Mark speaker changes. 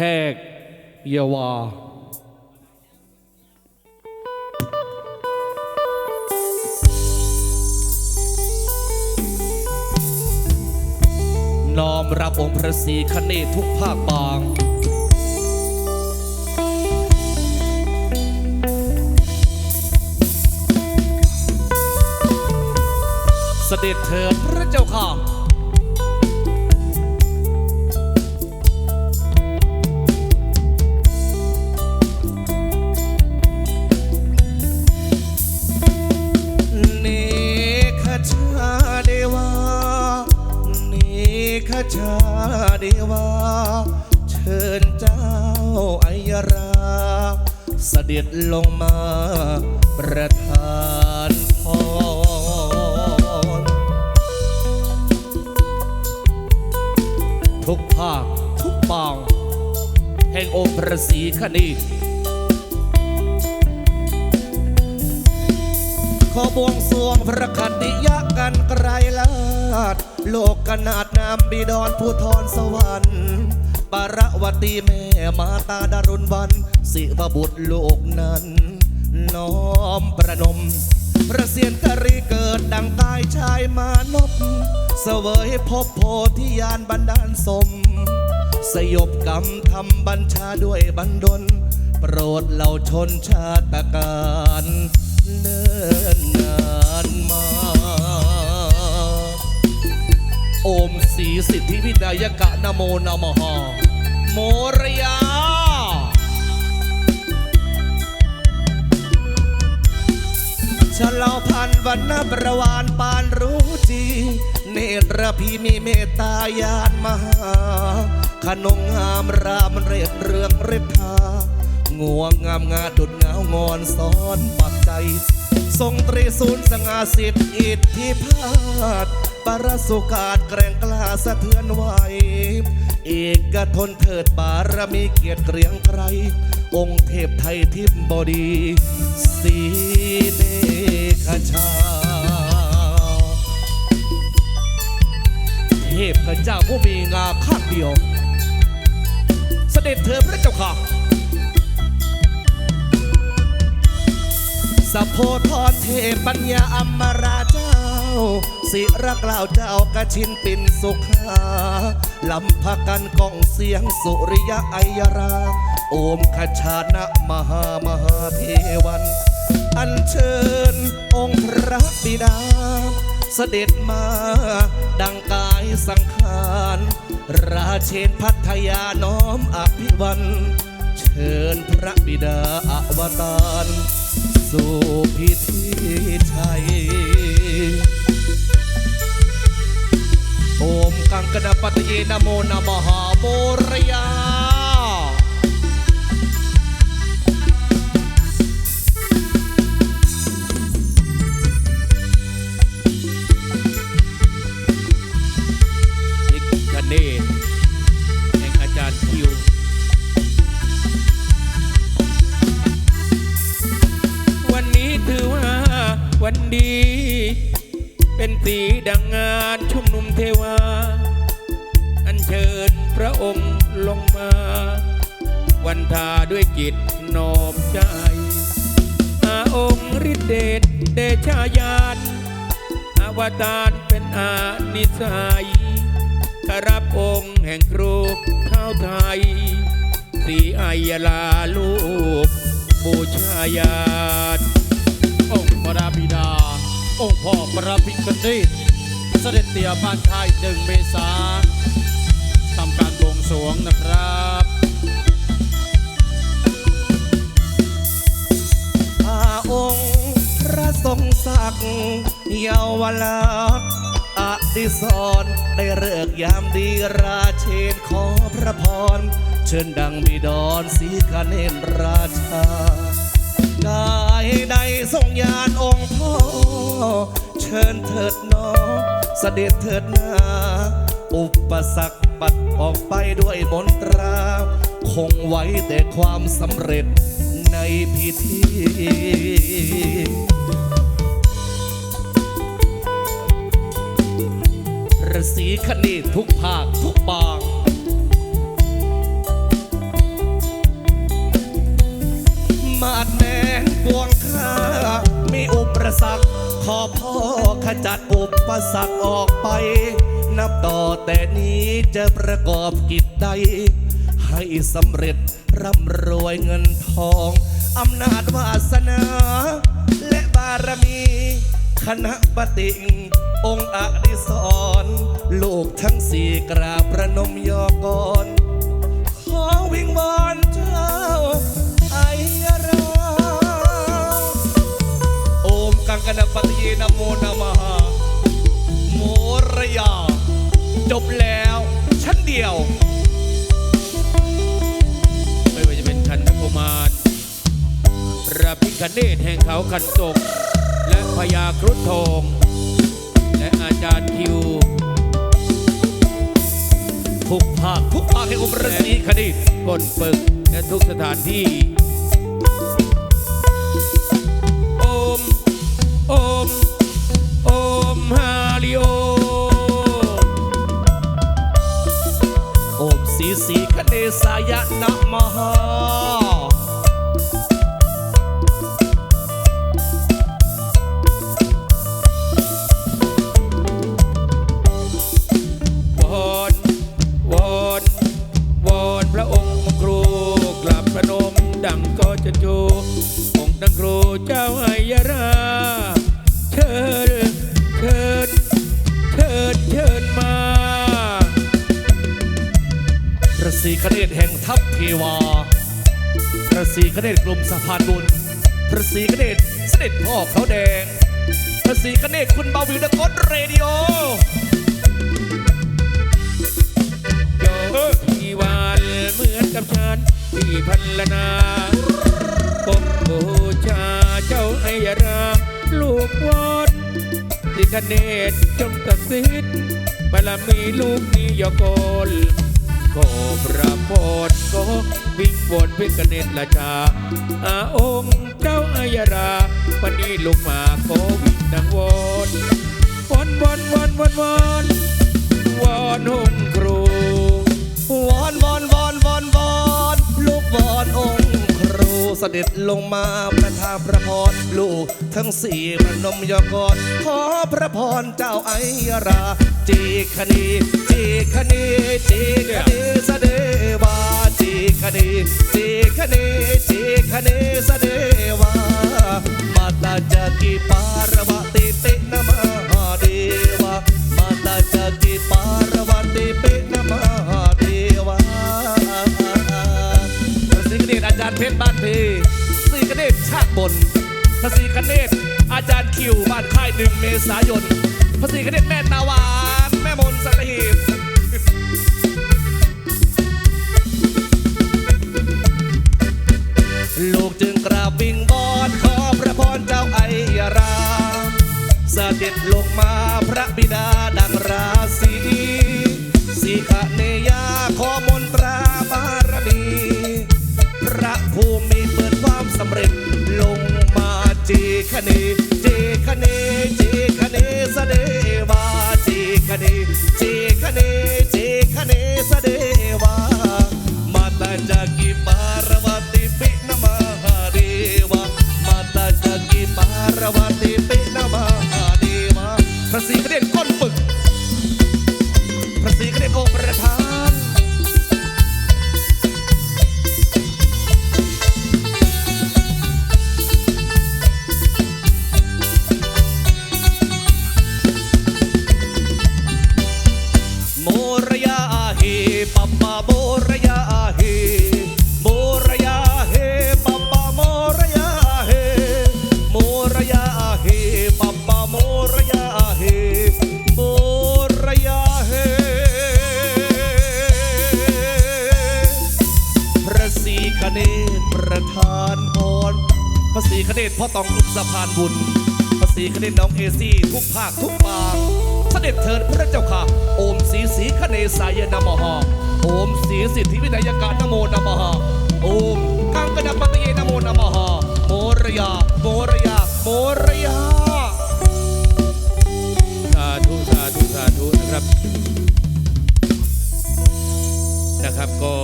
Speaker 1: ทกเยาวาน้อมรับองค์พระศรีคเนศทุกภาคบาง เสด็จเถิดพระเจ้าค่ะ
Speaker 2: ชาเดวา เชิญเจ้าไอยราเสด็จลงมาประทานพร
Speaker 1: ทุกภาคทุกปางแห่งองค์พระศรีคเนศ
Speaker 2: ขอบวงสวงพระคติยะกันไกรลาด โลกกนาดนามบิดอนผู้ทรสวรรค์ปารวตีแม่มาตาดารุณวัน สิวบุตรโลกนั้น น้อมประนม พระเสียนตรีเกิดดังกายชายมานพเสวยพบโพธิญาณบันดาลสม สยบกรรมทำบัญชาด้วยบันดล โปรดเหล่าชนชาติการ เนิ่นนานมา
Speaker 1: โอมศรีสิทธิวินายกะนโมนะมหาโมรยา
Speaker 2: ฉลาพันวันนประวานปานรู้จี เนตรพีมีเมตตายานมหา ขนงงามรามเรศเรืองฤทธางวงงามงาดุดเงางอนซ้อนปักใจ ทรงตรีศูนย์สง่าสิทธิอิทธิพาด ปรสุกาดแกร่งกล้าสะเทือนไหวเอกทนเถิดบารมีเกียรติเกรียงไกร องค์เทพไทยทิมบดี สีเนคชา
Speaker 1: เทพเจ้าผู้มีงาข้างเดียว เสด็จเถิดพระเจ้าค่ะ
Speaker 2: สะโพธรเทพปัญญาอมราเจ้า สิรักล่าวเจ้ากระชินปินสุขาลำพากันกองเสียงสุริยะไอยรา โอมขชานะมหามหาเทวัน อัญเชิญองค์พระบิดา เสด็จมา ดังกายสังขารราเชนพัทยาน้อมอภิวันเชิญพระบิดาอวตารสู่พิธีชัย
Speaker 1: มกังก วั
Speaker 3: นทาด้วยจิตนอมใจอาองค์ฤทธิเดชเดชายานอวตารเป็นอานิสัยขรับองค์แห่งครูข้าวไทยสีอายลาลูกบูชาญาติ
Speaker 1: องค์พระบิดา องค์พ่อพระพิคเนตเสด็จเตี่ยบ้านค่ายหนึ่งเมษาทำการบวงสรวงนะครับ
Speaker 2: งศักดิ์เยาวลักษณ์อดิศรได้เลิกยามดีราเชนขอพระพร เชิญดังบิดอนสีคเนนราชากายใดทรงยานองค์พ่อ เชิญเถิดน้องเสด็จเถิดนาอุปสรรคปัดออกไปด้วยมนตรา คงไว้แต่ความสำเร็จในพิธี
Speaker 1: ฤษีคณีทุกภาคทุกปาง
Speaker 2: มาดแม่งกวงข้ามีอุปสรรคขอพ่อขจัดอุปสรรคออกไป นับต่อแต่นี้จะประกอบกิจใด ให้สำเร็จร่ำรวยเงินทอง อำนาจวาสนา และบารมี คณะปฏิงองค์อดิศรลูกทั้งสี่กราบประนมยอกรขอวิงวอนเจ้าไอยราโอมกังกนปฏิเยนโมนะมหาโมรยา จบแล้วชั้นเดียว
Speaker 3: ไม่ว่าจะเป็นขันธกุมารพระพิคเนตแห่งเขาขันตก และพญาครุฑทองและอาจารย์คิว
Speaker 2: ทุกภาคทุกภาคให้อมฤาษีคดี
Speaker 3: ก้นปึกและทุกสถานที่ โอม โอม โอมฮาริโอ
Speaker 2: โอมสีสีคเนสายะนะมหา
Speaker 3: ครูเจ้าไอยราเชิญเชิญเชิญเชิญมา
Speaker 2: พระศรีคเนศแห่งทัพเทวา พระศรีคเนศกลุ่มสะพานบุญ พระศรีคเนศเสด็จพ่อเขาแดง พระศรีคเนศคุณเบาวิวนกรเรดิโอ
Speaker 3: โยที่วานเหมือนกับฉันที่พันละนา บูชาเจ้าไอยรา ลูกวอนที่คเนศจงตัดสิทธิ์บารมีลูกนี้ยกลขอพระโพรก็วิ่งวนพิกเนตละชาอาองค์เจ้าไอยราวันนี้ลูกมาโควิ่งดังวอนวอนวอนวอนวอนวอนวอนหงครู
Speaker 2: วอนวอน เสด็จลงมาประทานพระพรลูกทั้งสี่พระนมยกรขอพระพรเจ้าไอยราจีคณีจีคณีจีคณีเสดวาจีคณีจีคณีจีคณีเสดว พระศรีกเนตอาจารย์คิวบ้านค่ายหนึ่งเมษายนพระศรีกเนตแม่นาวาน แม่มนสัตหีบลูกจึงกราบวิงบอนขอพระพรเจ้าไอยราเสด็จลงมาพระบิดาดังราศี จีคเนจีคเนจีคเนเสเดวาจีคเน คเนศพ่อตองลุกสะพานบุญพระศรีคเนศน้องเอซี่ทุกภาคทุกปางเสด็จเถิดพระเจ้าค่ะโอมสีสีคเนสายนามหาโอมสีสิทธิวินัยการนโมนามหาโอมกังกนปตเยนโมนามหาโมรยาโมรยาโมรยา
Speaker 3: สาธุสาธุสาธุนะครับ นะครับก็